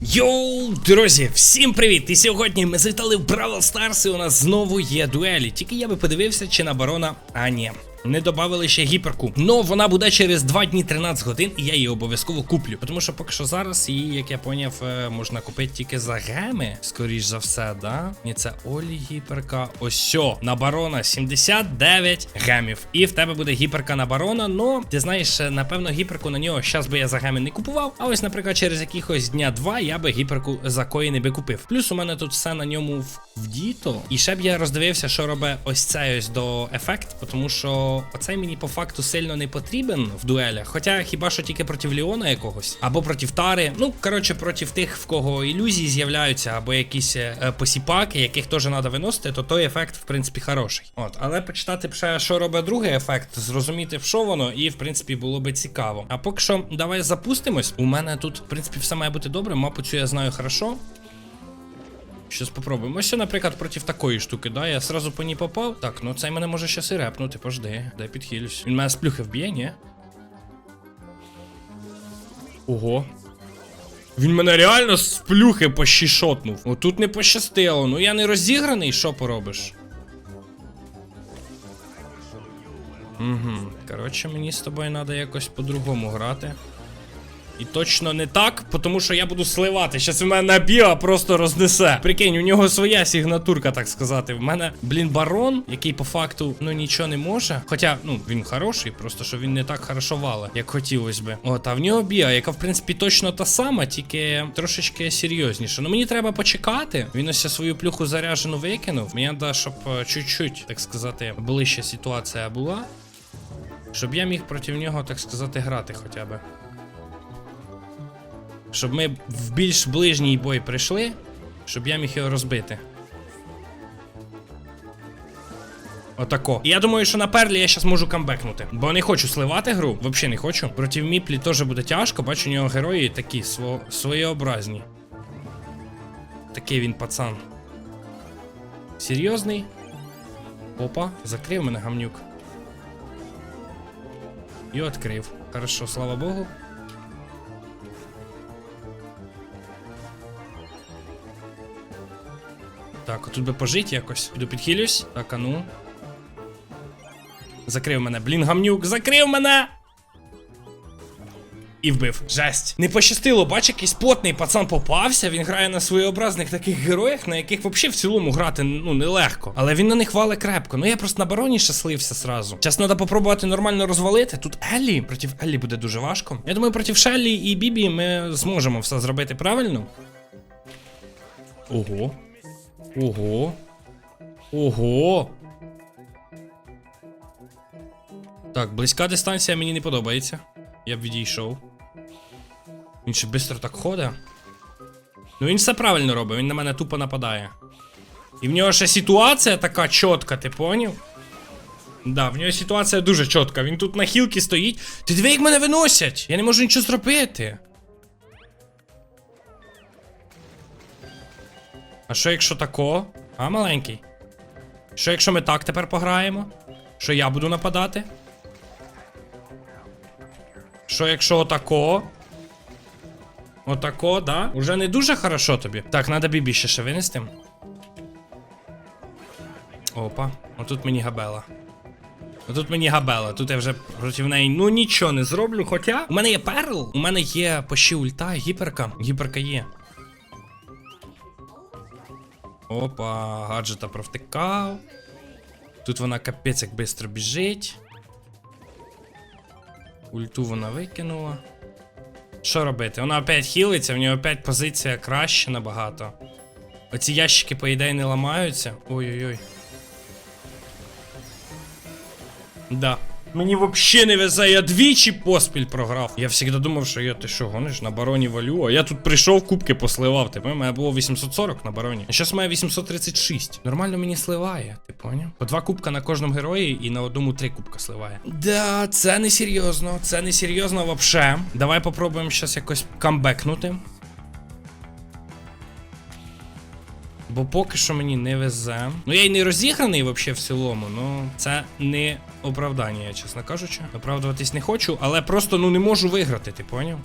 Йоу, друзі, всім привіт! І сьогодні ми завітали в Бравл Старс і у нас знову є дуелі. Тільки я би подивився, чи на барона. А ні. Не додали ще гіперку. Ну вона буде через 2 дні 13 годин, і я її обов'язково куплю. Тому що поки що зараз її, як я поняв, е, можна купити тільки за геми. Скоріш за все, да? Ні, це Олі гіперка. Ось на барона 79 гемів. І в тебе буде гіперка на барона. Ну, ти знаєш, е, напевно, гіперку на нього щас би я за геми не купував. А ось, наприклад, через якихось дня два я би гіперку за коїни би купив. Плюс у мене тут все на ньому вдіто. І ще б я роздивився, що робить ось цей ось до ефект, тому що оцей мені по факту сильно не потрібен в дуелях. Хоча хіба що тільки проти Ліона якогось, або проти Тари. Ну, коротше, проти тих, в кого ілюзії з'являються, або якісь е, посіпаки, яких теж треба виносити, то той ефект, в принципі, хороший. От, але почитати ще, що робить другий ефект, зрозуміти, що воно, і в принципі було би цікаво. А поки що, давай запустимось. У мене тут, в принципі, все має бути добре. Мапу цю я знаю хорошо. Щас попробуємо. Ось, наприклад, проти такої штуки, да, я сразу по ній попав. Так, ну цей мене може щас і репнути, пожди, дай підхилюсь. Він мене з плюхи вб'є, ні? Ого. Він мене реально з плюхи пощішотнув. Отут не пощастило. Ну я не розіграний, що поробиш? Угу. Коротше, мені з тобою треба якось по-другому грати. І точно не так, тому що я буду сливати. Щас у мене біо просто рознесе. Прикинь, у нього своя сигнатурка, так сказати. В мене, блін, барон, який по факту ну нічого не може. Хоча, ну, він хороший, просто що він не так хорошо як хотілося би. От, а в нього біо, яка, в принципі, точно та сама, тільки трошечки серйозніше. Ну мені треба почекати. Він ось свою плюху заряжену викинув. Мені треба, щоб е, чуть-чуть, так сказати, ближча ситуація була. Щоб я міг проти нього, так сказати, грати хоча б. Щоб ми в більш ближній бой прийшли, щоб я міг його розбити. Отако. І я думаю, що на перлі я зараз можу камбекнути. Бо не хочу сливати гру, взагалі не хочу. Проти Міплі теж буде тяжко, бачу, у нього герої такі сво... своєобразні. Такий він пацан. Серйозний. Опа, закрив мене гамнюк. І відкрив. Хорошо, слава Богу. Так, тут би пожить якось. Піду підхилюсь. Так, а ну. Закрив мене. Блін, гамнюк, закрив мене! І вбив. Жесть. Не пощастило, бач, якийсь потний пацан попався. Він грає на своєобразних таких героях, на яких взагалі в цілому грати ну нелегко. Але він на них вале крепко. Ну я просто на бароні щаслився сразу. Зараз треба попробувати нормально розвалити. Тут Еллі. Проти Еллі буде дуже важко. Я думаю, проти Шеллі і Бібі ми зможемо все зробити правильно. Ого. Ого. Ого. Так, близька дистанція мені не подобається. Я б відійшов. Він ще швидко так ходить. Ну він все правильно робить, він на мене тупо нападає. І в нього ще ситуація така чітка, ти поняв? Да, в нього ситуація дуже чітка. Він тут на хілки стоїть. Ти диви, як мене виносять! Я не можу нічого зробити. А що якщо тако? А, маленький? Що якщо ми так тепер пограємо? Що я буду нападати? Що якщо отако? Отако, да? Уже не дуже хорошо тобі. Так, треба бібі ще ще винести. Опа, отут мені габела. Отут мені габела, тут я вже проти неї ну нічого не зроблю. Хоча у мене є перл, у мене є пощі ульта, гіперка. Гіперка є. Опа, гаджета провтикав. Тут вона капець як швидко біжить. Ульту вона викинула. Що робити? Вона опять хілиться, в нього опять позиція краще набагато. Оці ящики, по ідеї, не ламаються. Ой-ой-ой. Да. Мені взагалі не везе, я двічі поспіль програв. Я завжди думав, що я ти що, гониш на бароні валю, а я тут прийшов, кубки посливав. Ти пам'ятаєш, мене було 840 на бароні. А зараз має 836. Нормально мені сливає, ти поняв? По два кубка на кожному герої і на одному три кубка сливає. Да, це не серйозно, це не серйозно вообще. Давай попробуємо зараз якось камбекнути. Бо поки що мені не везе. Ну я й не розіграний взагалі в цілому, ну це не оправдання, я чесно кажучи. Оправдуватись не хочу, але просто ну не можу виграти, ти поняв?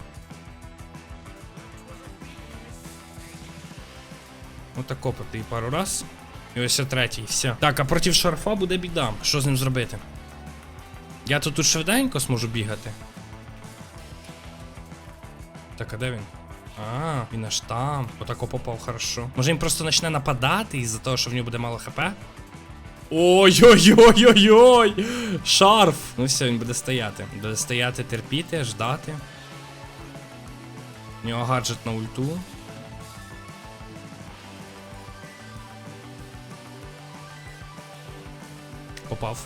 Отако і пару раз. І ось о третій, все. Так, а проти шарфа буде біда. Що з ним зробити? Я тут швиденько зможу бігати. Так, а де він? А, він аж там. Отако попав хорошо. Може він просто почне нападати із-за того, що в нього буде мало хп? Ой-ой-ой-ой-ой! Шарф! Ну все, він буде стояти. Буде стояти, терпіти, ждати. У нього гаджет на ульту. Попав.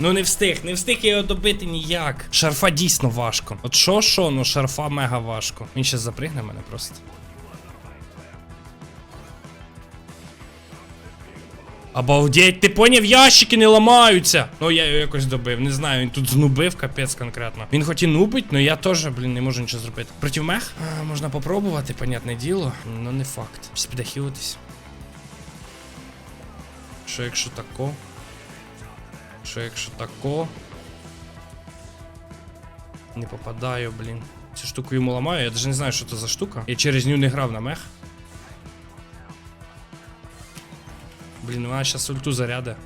Ну не встиг, не встиг його добити ніяк. Шарфа дійсно важко. От що, що, ну шарфа мега важко. Він ще запригне мене просто. Обалдеть, ти поняв, ящики не ламаються. Ну я його якось добив. Не знаю, він тут знубив, капець конкретно. Він хоч і нубить, але я теж, блін, не можу нічого зробити. Проти мех? А, можна попробувати, понятне діло. Ну не факт. Щось піде хілитись. Що якщо тако? Що якщо тако? Не попадаю, блін. Цю штуку йому ламаю, я навіть не знаю, що це за штука. Я через ню не грав на мех. Блін, вона зараз ульту заряде.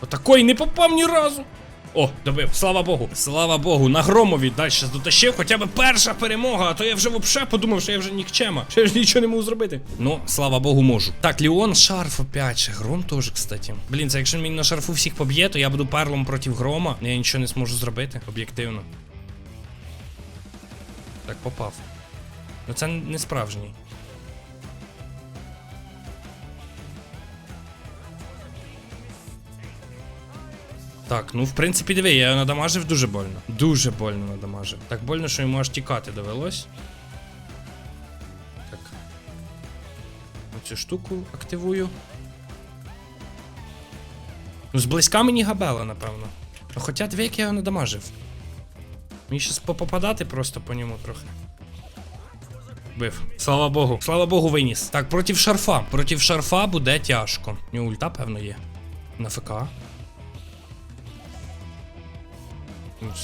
Отакой не попав ні разу. О, добив, слава Богу. Слава Богу, на громові далі дотащив хоча б перша перемога, а то я вже вообще подумав, що я вже нікчема. Що я ж нічого не можу зробити. Ну, слава Богу, можу. Так, Ліон, шарф опять. Гром теж, кстати. Блін, це якщо мені на шарфу всіх поб'є, то я буду перлом проти грома. Я нічого не зможу зробити, об'єктивно. Так, попав. Ну це не справжній. Так, ну в принципі, диви, я його надамажив дуже больно. Дуже больно надамажив. Так больно, що йому аж тікати довелось. Так. Оцю штуку активую. Ну, зблизька мені габела, напевно. Ну, хоча диви, як я його надамажив. Мені щас попадати просто по ньому трохи. Бив. Слава Богу. Слава Богу, виніс. Так, проти шарфа. Проти шарфа буде тяжко. У нього ульта, певно, є. На ФК.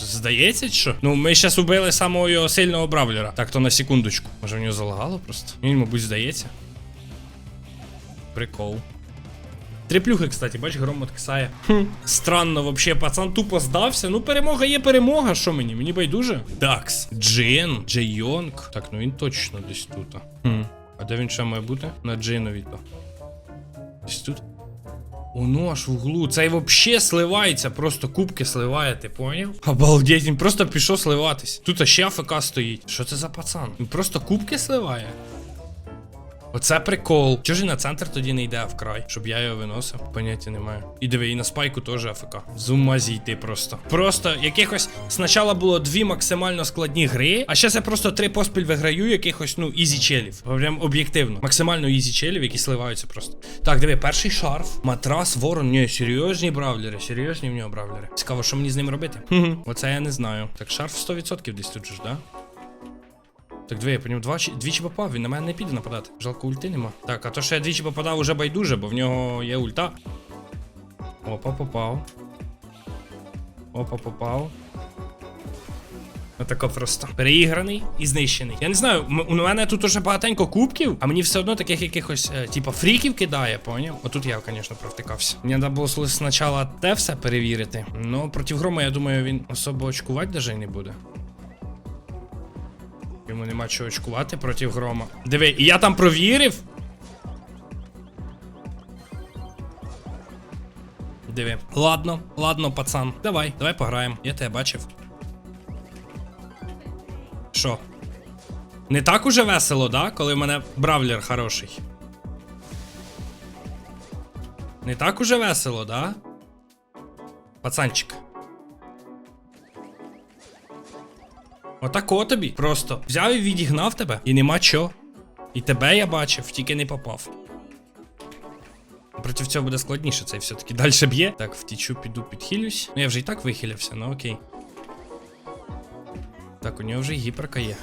Здається, чи що? Ну, ми зараз убили самого його сильного бравлера. Так, то на секундочку. Може в нього залагало просто? Він, мабуть, здається. Прикол. Три плюхи, кстати, бач, гром откисає. Хм. Странно, вообще, пацан тупо здався. Ну, перемога є перемога. Що мені? Мені байдуже? Такс. Джин, Джейонг. Так, ну він точно десь тут. Хм. А де він ще має бути? На Джинові то. Десь тут. Оно аж в углу. Цей вообще сливається, просто кубки сливає, ти поняв? Обалдеть, він просто пішов сливатись. Тут ще АФК стоїть. Що це за пацан? Він просто кубки сливає. Оце прикол. Чого ж і на центр тоді не йде а в край, щоб я його виносив? Поняття немає. І диви, і на спайку теж АФК. З ума зійти просто. Просто якихось спочатку було дві максимально складні гри, а зараз я просто три поспіль виграю якихось, ну, ізі челів. Прям об'єктивно. Максимально ізі челів, які сливаються просто. Так, диви, перший шарф, матрас, ворон. Ні, серйозні бравлери, серйозні в нього бравлери. Цікаво, що мені з ним робити? Хм, Оце я не знаю. Так, шарф 100% десь тут же ж, да? Так, диви, я по ньому двічі, попав, він на мене не піде нападати. Жалко ульти нема. Так, а то, що я двічі попадав, уже байдуже, бо в нього є ульта. Опа, попав. Опа, попав. Отако просто. Переіграний і знищений. Я не знаю, у мене тут уже багатенько кубків, а мені все одно таких якихось, е, типа, фріків кидає, поняв? Отут я, звісно, провтикався. Мені треба було спочатку те все перевірити. Ну, проти грома, я думаю, він особо очкувати й не буде. Нема очкувати проти грома. Диви, і я там провірив. Диви. Ладно, ладно, пацан. Давай, давай пограємо. Я тебе бачив. Що? Не так уже весело, да? Коли в мене бравлер хороший. Не так уже весело, да? Пацанчик. Отако тобі. Просто взяв і відігнав тебе, і нема чо. І тебе я бачив, тільки не попав. Проти цього буде складніше, цей все-таки далі б'є. Так, втічу, піду, підхилюсь. Ну я вже і так вихилявся, ну окей. Так, у нього вже гіперка є.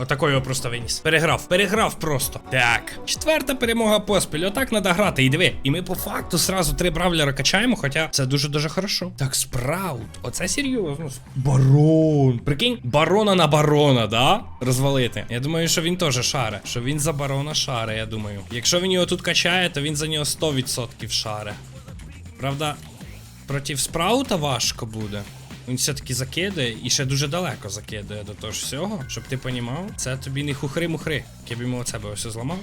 Отакой його просто виніс. Переграв, переграв просто. Так. Четверта перемога поспіль. Отак треба грати. І диви. І ми по факту сразу три бравлера качаємо, хоча це дуже-дуже хорошо. Так, спраут. Оце серйозно. Барон. Прикинь, барона на барона, да? Розвалити. Я думаю, що він теж шаре. Що він за барона шаре, я думаю. Якщо він його тут качає, то він за нього 100% шаре. Правда, проти спраута важко буде. Він все-таки закидає і ще дуже далеко закидає до того ж всього, щоб ти понімав, це тобі не хухри-мухри. Я б йому оце би ось зламав.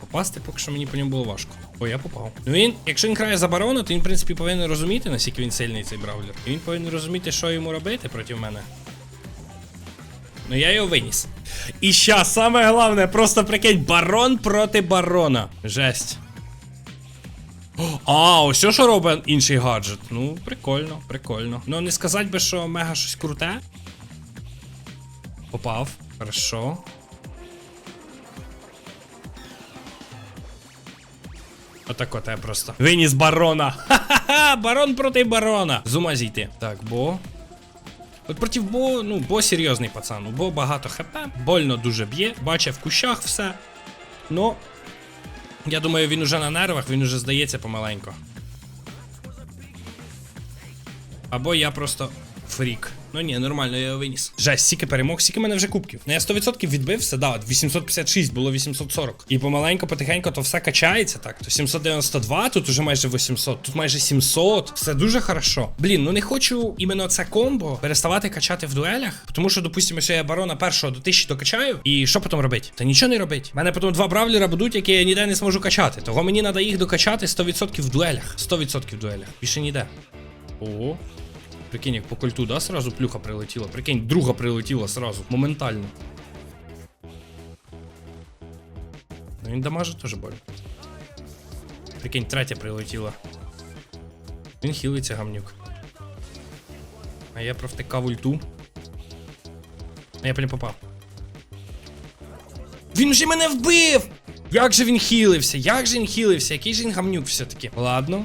Попасти поки що мені по ньому було важко. О, я попав. Ну він, якщо він грає за барона, то він, в принципі, повинен розуміти, наскільки він сильний цей бравлер. І він повинен розуміти, що йому робити проти мене. Ну я його виніс. І щас, саме головне, просто прикинь, барон проти барона. Жесть. А, ось що робить інший гаджет. Ну, прикольно, прикольно. Ну, не сказати би, що мега щось круте. Попав. Хорошо. Отак от я просто. Виніс барона. Ха-ха-ха! Барон проти барона. З ума зійти. Так, бо. От проти Бо, ну, Бо серйозний пацан. Бо багато хп, больно дуже б'є, бачив в кущах все. Ну, я думаю, він уже на нервах, він уже здається помаленько. Або я просто фрік. Ну ні, нормально, я його виніс. Жесть, стільки перемог, стільки мене вже кубків. Ну я 100% відбився, да, 856 було 840. І помаленько, потихенько то все качається так. То 792, тут уже майже 800, тут майже 700. Все дуже хорошо. Блін, ну не хочу іменно це комбо переставати качати в дуелях. Тому що, допустимо, що я барона першого до 1000 докачаю. І що потім робити? Та нічого не робить. У мене потім два бравлера будуть, які я ніде не зможу качати. Того мені треба їх докачати 100% в дуелях. 100% в дуелях. Більше ніде. Ого. Прикинь, як по культу, да, сразу плюха прилетіла. Прикинь, друга прилетіла сразу, моментально. Ну він дамажить теж боль. Прикинь, третя прилетіла. Він хілиться гамнюк. А я провтикав ульту. А я по не попав. Він же мене вбив! Як же він хілився? Як же він хілився? Який же він гамнюк все-таки? Ладно.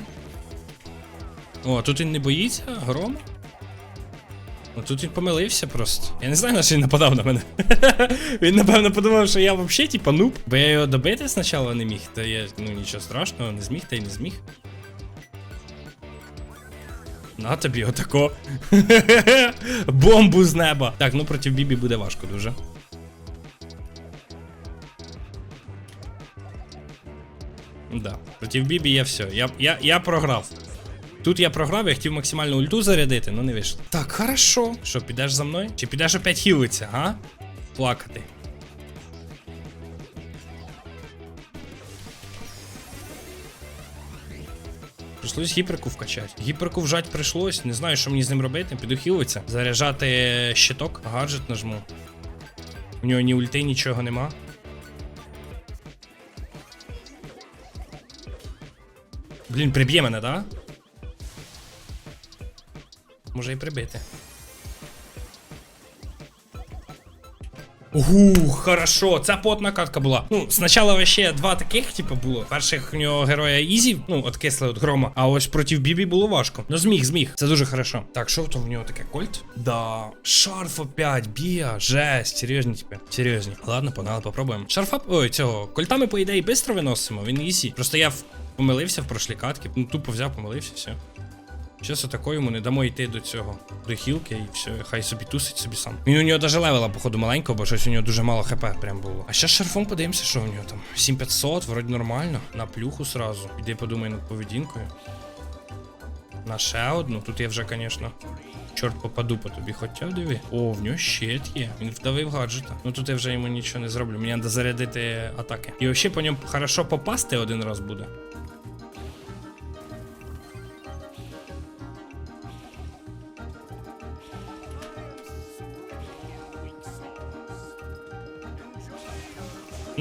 О, тут він не боїться грома? Ну тут він помилився просто. Я не знаю, на що він нападав на мене. він, напевно, подумав, що я взагалі типа нуб. Бо я його добити спочатку не міг, то я, ну нічого страшного, не зміг та й не зміг. На тобі отако. Бомбу з неба. Так, ну проти Бібі буде важко дуже. Да, проти Бібі я все. Я, я, я програв. Тут я програв, я хотів максимально ульту зарядити, ну не вийшло. Так, хорошо. Що, підеш за мною? Чи підеш опять хілитися, га? Плакати. Прийшлось гіперку вкачати. Гіперку вжать прийшлось, не знаю, що мені з ним робити. Піду хілитися. Заряджати щиток, гаджет нажму. У нього ні ульти, нічого нема. Блін, приб'є мене, да? Може і прибити. Угу, хорошо, це потна катка була. Ну, спочатку вообще два таких, типу, було. Перших у нього героя Ізі, ну, от кисли от грома. А ось проти Бібі було важко. Ну, зміг, зміг. Це дуже хорошо. Так, що то в нього таке кольт? Да. Шарф опять, бія, жесть, серйозні типи. Серйозні. Ладно, погнали, попробуємо. Шарфа, ой, цього, кольта ми, по ідеї, швидко виносимо, він ізі. Просто я помилився в прошлій катки. Ну, тупо взяв, помилився, все. Щас отако йому не дамо йти до цього, до хілки і все, хай собі тусить собі сам. Він у нього даже левела, походу, маленького, бо щось у нього дуже мало хп прям було. А зараз шарфом подивимося, що в нього там. 7500, вроді нормально. На плюху сразу. Іди подумай над поведінкою. На ще одну. Тут я вже, звісно. Чорт попаду по тобі, хоча диви. О, в нього щит є. Він вдавив гаджета. Ну тут я вже йому нічого не зроблю. Мені треба зарядити атаки. І взагалі по ньому хорошо попасти один раз буде.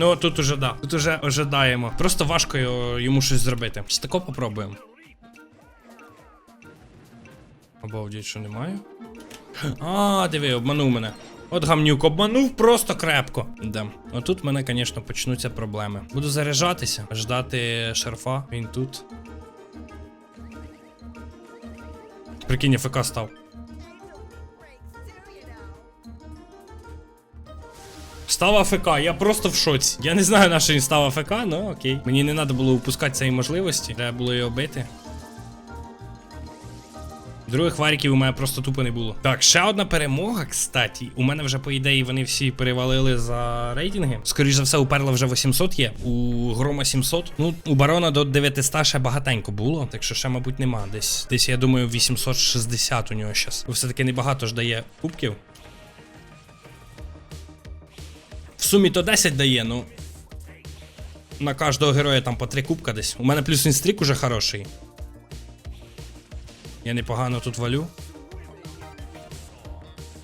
Ну, тут уже да. Тут уже ожидаємо. Просто важко йому щось зробити. Чи тако попробуємо. Обалдіть, що немає. А, диви, обманув мене. От гамнюк обманув просто крепко. Да. Отут в мене, звісно, почнуться проблеми. Буду заряджатися, ждати шарфа. Він тут. Прикинь, ФК став. Став АФК, я просто в шоці. Я не знаю, на що він став АФК, ну окей. Мені не треба було упускати цієї можливості. Треба було його бити. Других варіків у мене просто тупо не було. Так, ще одна перемога, кстати. У мене вже, по ідеї, вони всі перевалили за рейтинги. Скоріше за все, у Перла вже 800 є, у Грома 700. Ну, у Барона до 900 ще багатенько було, так що ще, мабуть, нема. Десь, десь я думаю, 860 у нього зараз. Все-таки небагато ж дає кубків. В сумі то 10 дає, ну. На кожного героя там по 3 кубка десь. У мене плюс інстрік уже хороший. Я непогано тут валю.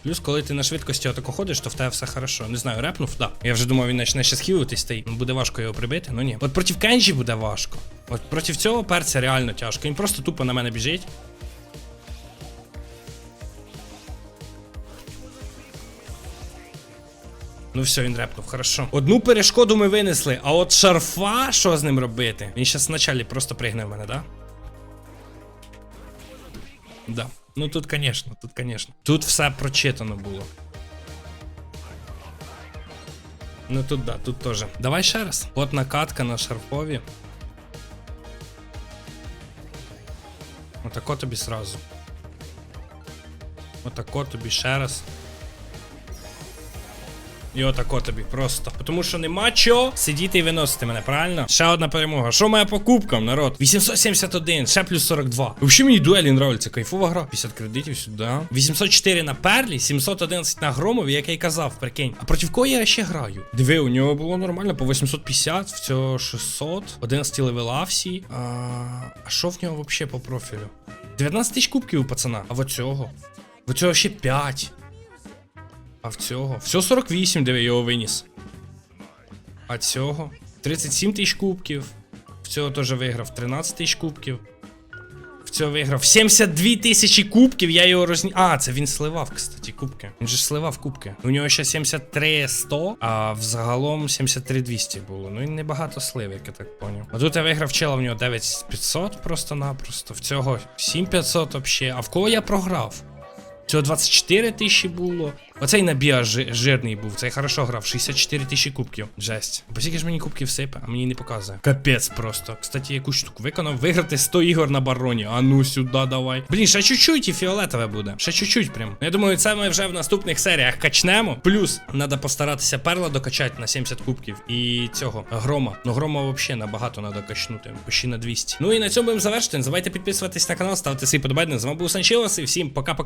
Плюс, коли ти на швидкості отако ходиш, то в тебе все хорошо. Не знаю, репнув, да. Я вже думав, він почне ще схилитись, та й буде важко його прибити, ну ні. От проти Кенджі буде важко. От проти цього перця реально тяжко. Він просто тупо на мене біжить. Ну все, він репнув, хорошо. Одну перешкоду ми винесли, а от шарфа, що з ним робити? Він зараз вначалі просто пригне в мене, да? Да. Ну тут, конечно, тут, конечно. Тут все прочитано було. Ну тут да, тут теж. Давай ще раз. От накатка на шарфові. Отако тобі сразу. Отако тобі ще раз. І отако тобі просто. Тому що нема чого сидіти і виносити мене, правильно? Ще одна перемога. Що моя по кубкам, народ? 871, ще плюс 42. Взагалі мені дуелі нравиться, кайфова гра. 50 кредитів сюди. 804 на перлі, 711 на громові, як я й казав, прикинь. А проти кого я ще граю? Диви, у нього було нормально, по 850, в цього 600, 11 левела всі. А а що в нього взагалі по профілю? 19 тисяч кубків у пацана. А в оцього? В оцього ще 5. А в цього? Все 48, де я його виніс. А цього? 37 тисяч кубків. В цього теж виграв 13 тисяч кубків. В цього виграв 72 тисячі кубків, я його розні... А, це він сливав, кстати, кубки. Він же сливав кубки. У нього ще 73 100, а взагалом 73 200 було. Ну і небагато слив, як я так поняв. А тут я виграв чела, в нього 9500 просто-напросто. В цього 7500 взагалі. А в кого я програв? Цього 24 тисячі було. Оцей набіа жи- жирний був. Цей хорошо грав. 64 тисячі кубків. Жесть. Бо скільки ж мені кубків всипе, а мені не показує. Капець просто. Кстати, якусь штуку виконав. Виграти 100 ігор на бароні. А ну сюди давай. Блін, ще чуть-чуть і фіолетове буде. Ще чуть-чуть прям. Я думаю, це ми вже в наступних серіях качнемо. Плюс треба постаратися перла докачати на 70 кубків. І цього грома. Ну грома взагалі набагато треба качнути. Почти на 200. Ну і на цьому будемо завершити. Не забувайте підписуватись на канал, ставити свої подобайки. З вами був Санчилос і всім пока-пока.